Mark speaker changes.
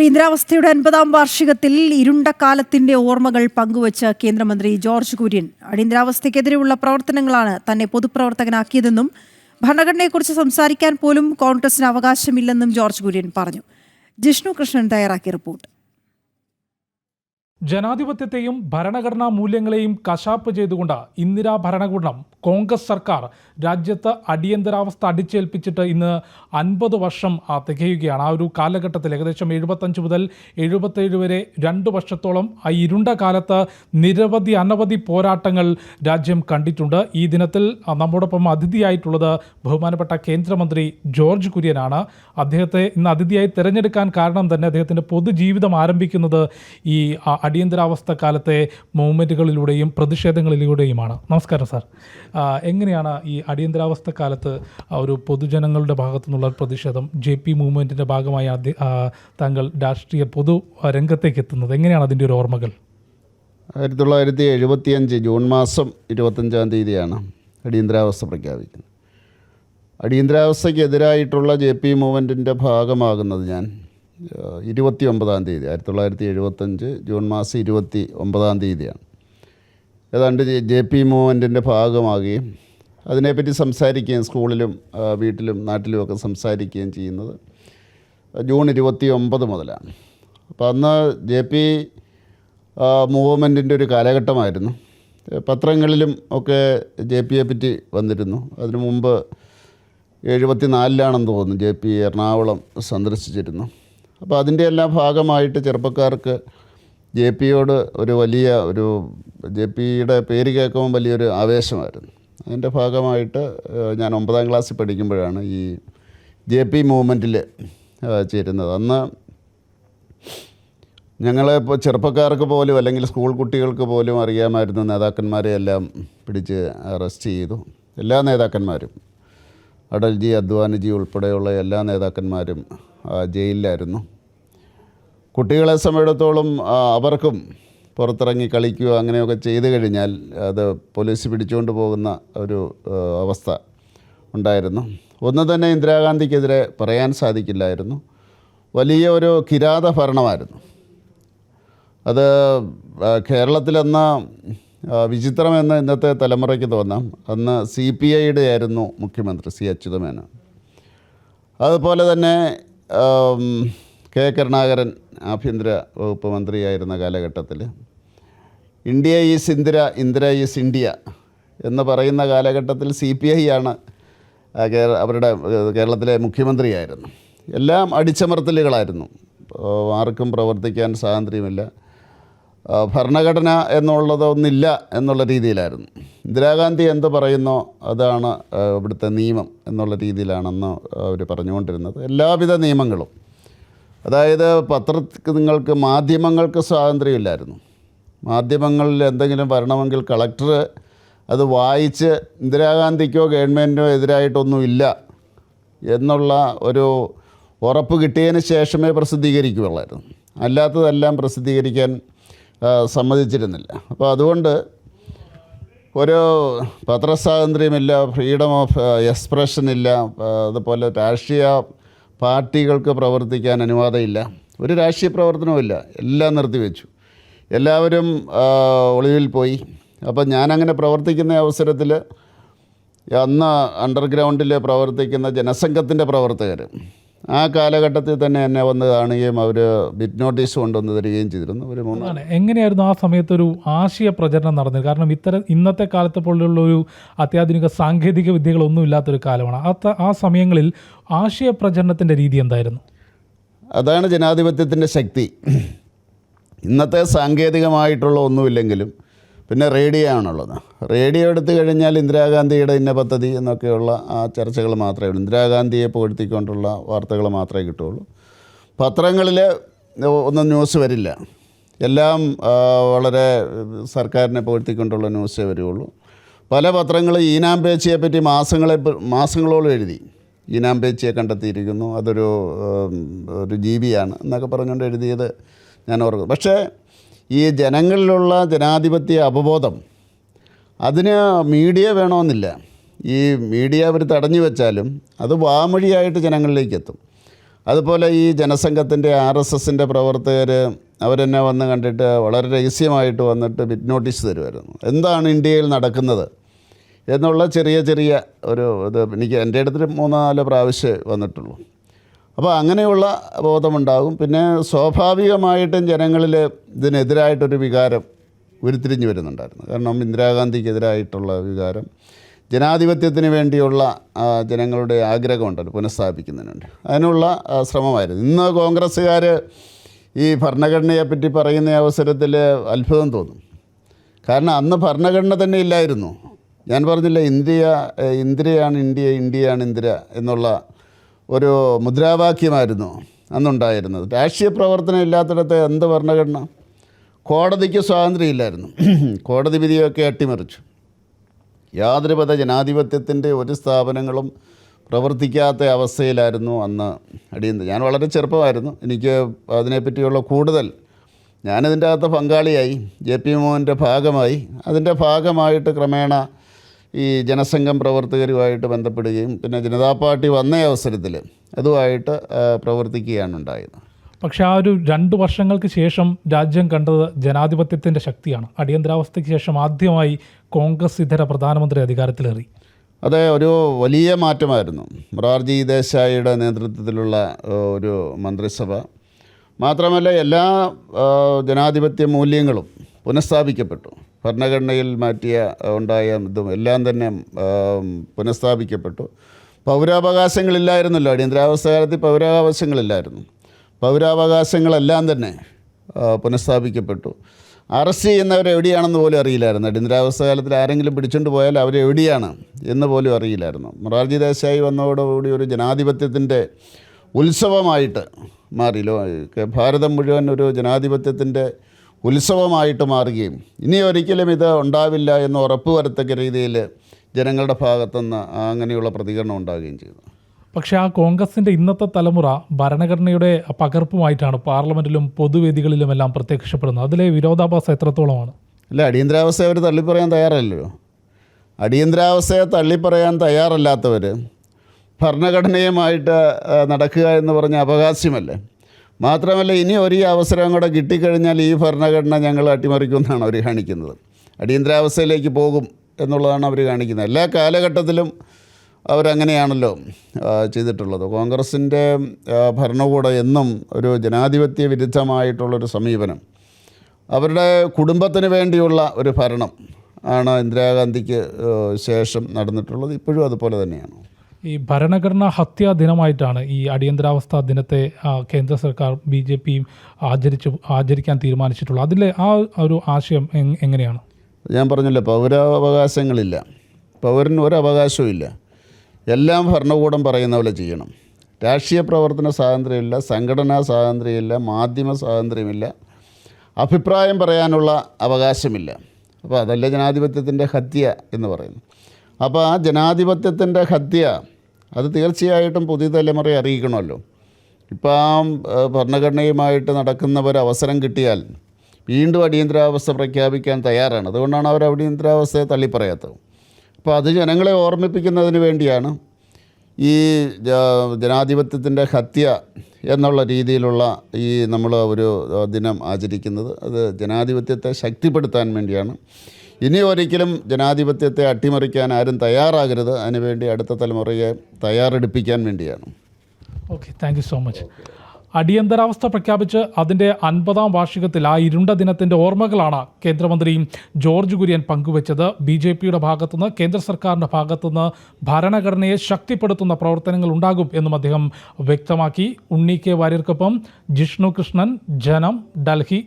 Speaker 1: അടിയന്തരാവസ്ഥയുടെ അൻപതാം വാർഷികത്തിൽ ഇരുണ്ട കാലത്തിന്റെ ഓർമ്മകൾ പങ്കുവച്ച കേന്ദ്രമന്ത്രി ജോർജ് കുര്യൻ അടിയന്തരാവസ്ഥയ്ക്കെതിരെയുള്ള പ്രവർത്തനങ്ങളാണ് തന്നെ പൊതുപ്രവർത്തകനാക്കിയതെന്നും ഭരണഘടനയെക്കുറിച്ച് സംസാരിക്കാൻ പോലും കോൺഗ്രസിന് അവകാശമില്ലെന്നും ജോർജ് കുര്യൻ പറഞ്ഞു. ജിഷ്ണു കൃഷ്ണൻ തയ്യാറാക്കിയ റിപ്പോർട്ട്.
Speaker 2: ജനാധിപത്യത്തെയും ഭരണഘടനാ മൂല്യങ്ങളെയും കശാപ്പ് ചെയ്തുകൊണ്ട് ഇന്ദിരാ ഭരണകൂടം കോൺഗ്രസ് സർക്കാർ രാജ്യത്ത് അടിയന്തരാവസ്ഥ അടിച്ചേൽപ്പിച്ചിട്ട് ഇന്ന് അൻപത് വർഷം തികയുകയാണ്. ആ ഒരു കാലഘട്ടത്തിൽ ഏകദേശം എഴുപത്തഞ്ച് മുതൽ എഴുപത്തേഴ് വരെ രണ്ട് വർഷത്തോളം ആ ഇരുണ്ട കാലത്ത് നിരവധി അനവധി പോരാട്ടങ്ങൾ രാജ്യം കണ്ടിട്ടുണ്ട്. ഈ ദിനത്തിൽ നമ്മോടൊപ്പം അതിഥിയായിട്ടുള്ളത് ബഹുമാനപ്പെട്ട കേന്ദ്രമന്ത്രി ജോർജ് കുര്യനാണ്. അദ്ദേഹത്തെ ഇന്ന് അതിഥിയായി തിരഞ്ഞെടുക്കാൻ കാരണം തന്നെ അദ്ദേഹത്തിന്റെ പൊതുജീവിതം ആരംഭിക്കുന്നത് ഈ അടിയന്തരാവസ്ഥ കാലത്തെ മൂവ്മെന്റുകളിലൂടെയും പ്രതിഷേധങ്ങളിലൂടെയുമാണ്. നമസ്കാരം സാർ. എങ്ങനെയാണ് ഈ അടിയന്തരാവസ്ഥ കാലത്ത് ഒരു പൊതുജനങ്ങളുടെ ഭാഗത്തു നിന്നുള്ള പ്രതിഷേധം ജെ പി മൂവ്മെന്റിന്റെ ഭാഗമായി താങ്കൾ രാഷ്ട്രീയ പൊതു രംഗത്തേക്ക് എത്തുന്നത്? എങ്ങനെയാണ് അതിന്റെ ഒരു ഓർമ്മകൾ?
Speaker 3: ആയിരത്തി തൊള്ളായിരത്തി എഴുപത്തിയഞ്ച് ജൂൺ മാസം ഇരുപത്തഞ്ചാം തീയതിയാണ് അടിയന്തരാവസ്ഥ പ്രഖ്യാപിക്കുന്നത്. അടിയന്തരാവസ്ഥയ്ക്കെതിരായിട്ടുള്ള ജെ പി മൂവ്മെന്റിന്റെ ഭാഗമാകുന്നത് ഞാൻ ഇരുപത്തി ഒമ്പതാം തീയതി ആയിരത്തി തൊള്ളായിരത്തി എഴുപത്തഞ്ച് ജൂൺ മാസം ഇരുപത്തി ഒമ്പതാം തീയതിയാണ്. ഏതാണ്ട് ജെ പി മൂവ്മെന്റിന്റെ ഭാഗമാകുകയും അതിനെപ്പറ്റി സംസാരിക്കുകയും സ്കൂളിലും വീട്ടിലും നാട്ടിലുമൊക്കെ സംസാരിക്കുകയും ചെയ്യുന്നത് ജൂൺ ഇരുപത്തി ഒമ്പത് മുതലാണ്. അപ്പോൾ അന്ന് ജെ പി മൂവ്മെന്റിന്റെ ഒരു കാലഘട്ടമായിരുന്നു. പത്രങ്ങളിലും ഒക്കെ ജെ പിയെ പറ്റി വന്നിരുന്നു. അതിനു മുമ്പ് എഴുപത്തി നാലിലാണെന്ന് തോന്നുന്നു ജെ പി എറണാകുളം സന്ദർശിച്ചിരുന്നു. അപ്പോൾ അതിന്റെ എല്ലാം ഭാഗമായിട്ട് ചെറുപ്പക്കാർക്ക് ജെ പിയോട് ഒരു വലിയ ഒരു ജെ പിയുടെ പേര് കേൾക്കുമ്പോൾ വലിയൊരു ആവേശമായിരുന്നു. അതിന്റെ ഭാഗമായിട്ട് ഞാൻ ഒമ്പതാം ക്ലാസ്സിൽ പഠിക്കുമ്പോഴാണ് ഈ ജെ പി മൂവ്മെന്റിൽ ചേരുന്നത്. അന്ന് ഞങ്ങളെ ഇപ്പോൾ ചെറുപ്പക്കാർക്ക് പോലും അല്ലെങ്കിൽ സ്കൂൾ കുട്ടികൾക്ക് പോലും അറിയാമായിരുന്നു നേതാക്കന്മാരെ എല്ലാം പിടിച്ച് അറസ്റ്റ് ചെയ്തു. എല്ലാ നേതാക്കന്മാരും. അടൽജി അദ്വാനിജി ഉൾപ്പെടെയുള്ള എല്ലാ നേതാക്കന്മാരും ജയിലിലായിരുന്നു. കുട്ടികളെ സമയത്തോളം അവർക്കും പുറത്തിറങ്ങി കളിക്കുകയോ അങ്ങനെയൊക്കെ ചെയ്തു കഴിഞ്ഞാൽ അത് പോലീസ് പിടിച്ചുകൊണ്ട് പോകുന്ന ഒരു അവസ്ഥ ഉണ്ടായിരുന്നു. ഒന്നും തന്നെ ഇന്ദിരാഗാന്ധിക്കെതിരെ പറയാൻ സാധിക്കില്ലായിരുന്നു. വലിയ ഒരു കിരാത ഭരണമായിരുന്നു. അത് കേരളത്തിലെന്ന വിചിത്രമെന്ന് ഇന്നത്തെ തലമുറയ്ക്ക് തോന്നാം. അന്ന് സി പി ഐയുടെ ആയിരുന്നു മുഖ്യമന്ത്രി സി അച്യുതമേനോൻ. അതുപോലെ തന്നെ കെ കരുണാകരൻ ആഭ്യന്തര വകുപ്പ് മന്ത്രിയായിരുന്ന കാലഘട്ടത്തിൽ India is Indira Indira is India എന്ന് പറയുന്ന കാലഘട്ടത്തിൽ സി പി ഐ ആണ് അവരുടെ കേരളത്തിലെ മുഖ്യമന്ത്രിയായിരുന്നു. എല്ലാം അടിച്ചമർത്തലുകളായിരുന്നു. ആർക്കും പ്രവർത്തിക്കാൻ സ്വാതന്ത്ര്യമില്ല. ഭരണഘടന എന്നുള്ളതൊന്നില്ല എന്നുള്ള രീതിയിലായിരുന്നു. ഇന്ദിരാഗാന്ധി എന്ത് പറയുന്നോ അതാണ് ഇവിടുത്തെ നിയമം എന്നുള്ള രീതിയിലാണെന്ന് അവർ പറഞ്ഞുകൊണ്ടിരുന്നത്. എല്ലാവിധ നിയമങ്ങളും. അതായത് പത്രങ്ങൾക്ക് മാധ്യമങ്ങൾക്ക് സ്വാതന്ത്ര്യമില്ലായിരുന്നു. മാധ്യമങ്ങളിൽ എന്തെങ്കിലും വരണമെങ്കിൽ കളക്ടർ അത് വായിച്ച് ഇന്ദിരാഗാന്ധിക്കോ ഗവൺമെന്റിനോ എതിരായിട്ടൊന്നുമില്ല എന്നുള്ള ഒരു ഉറപ്പ് കിട്ടിയതിന് ശേഷമേ പ്രസിദ്ധീകരിക്കുകയുള്ളായിരുന്നു അല്ലാത്തതെല്ലാം പ്രസിദ്ധീകരിക്കാൻ സമ്മതിച്ചിരുന്നില്ല. അപ്പോൾ അതുകൊണ്ട് ഒരു പത്രസ്വാതന്ത്ര്യമില്ല ഫ്രീഡം ഓഫ് എക്സ്പ്രഷൻ ഇല്ല അതുപോലെ രാഷ്ട്രീയ പാർട്ടികൾക്ക് പ്രവർത്തിക്കാൻ അനുവാദമില്ല. ഒരു രാഷ്ട്രീയ പ്രവർത്തനവുമില്ല എല്ലാം നിർത്തിവെച്ചു. എല്ലാവരും ഒളിവിൽ പോയി. അപ്പോൾ ഞാനങ്ങനെ പ്രവർത്തിക്കുന്ന അവസരത്തിൽ അന്ന് അണ്ടർഗ്രൗണ്ടിൽ പ്രവർത്തിക്കുന്ന ജനസംഘത്തിന്റെ പ്രവർത്തകർ ആ കാലഘട്ടത്തിൽ തന്നെ എന്നെ വന്ന് കാണുകയും അവർ ബിറ്റ് നോട്ടീസ് കൊണ്ടുവന്ന് തരികയും ചെയ്തിരുന്നു. ഒരു
Speaker 2: മൂന്നാണ് എങ്ങനെയായിരുന്നു ആ സമയത്ത് ഒരു ആശയ പ്രചരണം നടന്നത്? കാരണം ഇത്തരം ഇന്നത്തെ കാലത്തെ പോലുള്ള ഒരു അത്യാധുനിക സാങ്കേതിക വിദ്യകളൊന്നും ഇല്ലാത്തൊരു കാലമാണ്. ആ ആ സമയങ്ങളിൽ ആശയ പ്രചരണത്തിന്റെ രീതി എന്തായിരുന്നു?
Speaker 3: അതാണ് ജനാധിപത്യത്തിന്റെ ശക്തി. ഇന്നത്തെ സാങ്കേതികമായിട്ടുള്ള ഒന്നുമില്ലെങ്കിലും പിന്നെ റേഡിയോ ആണുള്ളത് റേഡിയോ എടുത്തു കഴിഞ്ഞാൽ ഇന്ദിരാഗാന്ധിയുടെ ഇന്ന പദ്ധതി എന്നൊക്കെയുള്ള ആ ചർച്ചകൾ മാത്രമേ ഉള്ളൂ. ഇന്ദിരാഗാന്ധിയെ പുകഴ്ത്തിക്കൊണ്ടുള്ള വാർത്തകൾ മാത്രമേ കിട്ടുള്ളൂ പത്രങ്ങളിൽ ഒന്നും ന്യൂസ് വരില്ല. എല്ലാം വളരെ സർക്കാരിനെ പുകഴ്ത്തിക്കൊണ്ടുള്ള ന്യൂസേ വരുള്ളൂ പല പത്രങ്ങളും ഈനാം പേച്ചിയെ പറ്റി മാസങ്ങളെ മാസങ്ങളോളം എഴുതി. ഈനാം പേച്ചിയെ കണ്ടെത്തിയിരിക്കുന്നു. അതൊരു ഒരു ജീവിയാണ് എന്നൊക്കെ പറഞ്ഞുകൊണ്ട് എഴുതിയത് ഞാൻ ഓർക്കുന്നു. പക്ഷേ ഈ ജനങ്ങളിലുള്ള ജനാധിപത്യ അവബോധം അതിന് മീഡിയ വേണമെന്നില്ല. ഈ മീഡിയ അവർ തടഞ്ഞു വെച്ചാലും അത് വാമൊഴിയായിട്ട് ജനങ്ങളിലേക്ക് എത്തും അതുപോലെ ഈ ജനസംഘത്തിന്റെ ആർ എസ് എസിന്റെ പ്രവർത്തകർ അവരെന്നെ വന്ന് കണ്ടിട്ട് വളരെ രഹസ്യമായിട്ട് വന്നിട്ട് ബിറ്റ് നോട്ടീസ് തരുമായിരുന്നു. എന്താണ് ഇന്ത്യയിൽ നടക്കുന്നത് എന്നുള്ള ചെറിയ ചെറിയ ഒരു ഇത് എനിക്ക് എന്റെ അടുത്ത് മൂന്നാൽ നാലോ പ്രാവശ്യം വന്നിട്ടുള്ളൂ. അപ്പോൾ അങ്ങനെയുള്ള ബോധമുണ്ടാകും. പിന്നെ സ്വാഭാവികമായിട്ടും ജനങ്ങളിൽ ഇതിനെതിരായിട്ടൊരു വികാരം ഉരുത്തിരിഞ്ഞു വരുന്നുണ്ടായിരുന്നു. കാരണം ഇന്ദിരാഗാന്ധിക്കെതിരായിട്ടുള്ള വികാരം ജനാധിപത്യത്തിന് വേണ്ടിയുള്ള ജനങ്ങളുടെ ആഗ്രഹമുണ്ടല്ലോ പുനഃസ്ഥാപിക്കുന്നതിനുണ്ട്. അതിനുള്ള ശ്രമമായിരുന്നു. ഇന്ന് കോൺഗ്രസ്സുകാർ ഈ ഭരണഘടനയെപ്പറ്റി പറയുന്ന അവസരത്തിൽ അത്ഭുതം തോന്നും. കാരണം അന്ന് ഭരണഘടന തന്നെ ഇല്ലായിരുന്നു. ഞാൻ പറഞ്ഞില്ല ഇന്ത്യ ഇന്ദിരയാണ് ഇന്ത്യ ഇന്ത്യയാണ് ഇന്ദിര എന്നുള്ള ഒരു മുദ്രാവാക്യമായിരുന്നു അന്നുണ്ടായിരുന്നത്. രാഷ്ട്രീയ പ്രവർത്തനം ഇല്ലാത്തിടത്ത് എന്ത് ഭരണഘടന? കോടതിക്ക് സ്വാതന്ത്ര്യമില്ലായിരുന്നു. കോടതി വിധിയൊക്കെ അട്ടിമറിച്ചു. യാതൊരു പദ ജനാധിപത്യത്തിന്റെ ഒരു സ്ഥാപനങ്ങളും പ്രവർത്തിക്കാത്ത അവസ്ഥയിലായിരുന്നു അന്ന് അടിയന്തരം. ഞാൻ വളരെ ചെറുപ്പമായിരുന്നു. എനിക്ക് അതിനെപ്പറ്റിയുള്ള കൂടുതൽ ഞാനിതിന്റെ അകത്ത് പങ്കാളിയായി. ജെ പി മോഹന്റെ ഭാഗമായി. അതിന്റെ ഭാഗമായിട്ട് ക്രമേണ ഈ ജനസംഘം പ്രവർത്തകരുമായിട്ട് ബന്ധപ്പെടുകയും പിന്നെ ജനതാ പാർട്ടി വന്ന അവസരത്തിൽ അതുമായിട്ട് പ്രവർത്തിക്കുകയാണ് ഉണ്ടായത്.
Speaker 2: പക്ഷേ ആ ഒരു രണ്ട് വർഷങ്ങൾക്ക് ശേഷം രാജ്യം കണ്ടത് ജനാധിപത്യത്തിന്റെ ശക്തിയാണ്. അടിയന്തരാവസ്ഥയ്ക്ക് ശേഷം ആദ്യമായി കോൺഗ്രസ് ഇതര പ്രധാനമന്ത്രി അധികാരത്തിലേറി.
Speaker 3: അതെ ഒരു വലിയ മാറ്റമായിരുന്നു. മൊറാർജി ദേശായിയുടെ നേതൃത്വത്തിലുള്ള ഒരു മന്ത്രിസഭ. മാത്രമല്ല എല്ലാ ജനാധിപത്യ മൂല്യങ്ങളും പുനഃസ്ഥാപിക്കപ്പെട്ടു. ഭരണഘടനയിൽ മാറ്റിയ ഉണ്ടായ ഇതും എല്ലാം തന്നെ പുനഃസ്ഥാപിക്കപ്പെട്ടു. പൗരാവകാശങ്ങളില്ലായിരുന്നല്ലോ. അടിയന്തരാവസ്ഥ കാലത്ത് പൗരാവകാശങ്ങളില്ലായിരുന്നു. പൗരാവകാശങ്ങളെല്ലാം തന്നെ പുനഃസ്ഥാപിക്കപ്പെട്ടു. അറസ്റ്റ് ചെയ്യുന്നവർ എവിടെയാണെന്ന് പോലും അറിയില്ലായിരുന്നു. അടിയന്തരാവസ്ഥ കാലത്തിൽ ആരെങ്കിലും പിടിച്ചുകൊണ്ട് പോയാൽ അവർ എവിടെയാണ് എന്ന് പോലും അറിയില്ലായിരുന്നു. മൊറാർജി ദേശായി വന്നതോടുകൂടി ഒരു ജനാധിപത്യത്തിന്റെ ഉത്സവമായിട്ട് മാറി. ലോ ഭാരതം മുഴുവൻ ഒരു ജനാധിപത്യത്തിന്റെ ഉത്സവമായിട്ട് മാറുകയും. ഇനി ഒരിക്കലും ഇത് ഉണ്ടാവില്ല എന്ന് ഉറപ്പ് വരത്തക്ക രീതിയിൽ ജനങ്ങളുടെ ഭാഗത്തുനിന്ന് അങ്ങനെയുള്ള പ്രതികരണം ഉണ്ടാകുകയും ചെയ്തു.
Speaker 2: പക്ഷേ ആ കോൺഗ്രസിന്റെ ഇന്നത്തെ തലമുറ ഭരണഘടനയുടെ പകർപ്പുമായിട്ടാണ് പാർലമെന്റിലും പൊതുവേദികളിലുമെല്ലാം പ്രത്യക്ഷപ്പെടുന്നത്. അതിലെ വിരോധാഭാസം എത്രത്തോളമാണ്?
Speaker 3: അല്ല അടിയന്തരാവസ്ഥയെ അവർ തള്ളിപ്പറയാൻ തയ്യാറല്ലല്ലോ. അടിയന്തരാവസ്ഥയെ തള്ളിപ്പറയാൻ തയ്യാറല്ലാത്തവർ ഭരണഘടനയുമായിട്ട് നടക്കുക എന്ന് പറഞ്ഞ അവകാശമല്ലേ? മാത്രമല്ല ഇനി ഒരു അവസരം കൂടെ കിട്ടിക്കഴിഞ്ഞാൽ ഈ ഭരണഘടന ഞങ്ങൾ അട്ടിമറിക്കുമെന്നാണ് അവർ കാണിക്കുന്നത്. അടിയന്തരാവസ്ഥയിലേക്ക് പോകും എന്നുള്ളതാണ് അവർ കാണിക്കുന്നത്. എല്ലാ കാലഘട്ടത്തിലും അവരങ്ങനെയാണല്ലോ ചെയ്തിട്ടുള്ളത്. കോൺഗ്രസിന്റെ ഭരണകൂടം എന്നും ഒരു ജനാധിപത്യ വിരുദ്ധമായിട്ടുള്ളൊരു സമീപനം. അവരുടെ കുടുംബത്തിന് വേണ്ടിയുള്ള ഒരു ഭരണം ആണ് ഇന്ദിരാഗാന്ധിക്ക് ശേഷം നടന്നിട്ടുള്ളത്. ഇപ്പോഴും അതുപോലെ തന്നെയാണ്.
Speaker 2: ഈ ഭരണഘടനാ ഹത്യാ ദിനമായിട്ടാണ് ഈ അടിയന്തരാവസ്ഥ ദിനത്തെ കേന്ദ്ര സർക്കാർ ബി ജെ പിയും ആചരിച്ചു ആചരിക്കാൻ തീരുമാനിച്ചിട്ടുള്ളത്. അതിലെ ആ ഒരു ആശയം എങ്- എങ്ങനെയാണ്?
Speaker 3: ഞാൻ പറഞ്ഞല്ലോ പൗരാവകാശങ്ങളില്ല. പൗരന് ഒരു അവകാശവും ഇല്ല എല്ലാം ഭരണകൂടം പറയുന്ന പോലെ ചെയ്യണം. രാഷ്ട്രീയ പ്രവർത്തന സ്വാതന്ത്ര്യമില്ല സംഘടനാ സ്വാതന്ത്ര്യമില്ല മാധ്യമ സ്വാതന്ത്ര്യമില്ല അഭിപ്രായം പറയാനുള്ള അവകാശമില്ല. അപ്പോൾ അതല്ല ജനാധിപത്യത്തിന്റെ ഹത്യ എന്ന് പറയുന്നു അപ്പോൾ ആ ജനാധിപത്യത്തിന്റെ ഹത്യ അത് തീർച്ചയായിട്ടും പുതിയ തലമുറയെ അറിയിക്കണമല്ലോ. ഇപ്പോൾ ആ ഭരണഘടനയുമായിട്ട് നടക്കുന്നവർ അവസരം കിട്ടിയാൽ വീണ്ടും അടിയന്തരാവസ്ഥ പ്രഖ്യാപിക്കാൻ തയ്യാറാണ്. അതുകൊണ്ടാണ് അവർ അടിയന്തരാവസ്ഥയെ തള്ളിപ്പറയാത്തത്. അപ്പോൾ അത് ജനങ്ങളെ ഓർമ്മിപ്പിക്കുന്നതിന് വേണ്ടിയാണ് ഈ ജനാധിപത്യത്തിന്റെ ഹത്യ എന്നുള്ള രീതിയിലുള്ള ഈ നമ്മൾ ഒരു ദിനം ആചരിക്കുന്നത്. അത് ജനാധിപത്യത്തെ ശക്തിപ്പെടുത്താൻ വേണ്ടിയാണ്. ഇനി ഒരിക്കലും ജനാധിപത്യത്തെ അട്ടിമറിക്കാൻ ആരും തയ്യാറാകരുത്. അതിനുവേണ്ടി അടുത്ത തലമുറയെ തയ്യാറെടുപ്പിക്കാൻ വേണ്ടിയാണ്.
Speaker 2: ഓക്കെ താങ്ക് സോ മച്ച് അടിയന്തരാവസ്ഥ പ്രഖ്യാപിച്ച് അതിന്റെ അൻപതാം വാർഷികത്തിൽ ആ ഇരുണ്ട ദിനത്തിന്റെ ഓർമ്മകളാണ് കേന്ദ്രമന്ത്രി ജോർജ് കുര്യൻ പങ്കുവച്ചത്. ബി ജെ പിയുടെ ഭാഗത്തുനിന്ന് കേന്ദ്ര സർക്കാരിന്റെ ഭാഗത്തുനിന്ന് ഭരണഘടനയെ ശക്തിപ്പെടുത്തുന്ന പ്രവർത്തനങ്ങൾ ഉണ്ടാകും എന്നും അദ്ദേഹം വ്യക്തമാക്കി. ഉണ്ണി കെ വാര്യർക്കൊപ്പം ജിഷ്ണു കൃഷ്ണൻ ജനം ഡൽഹി.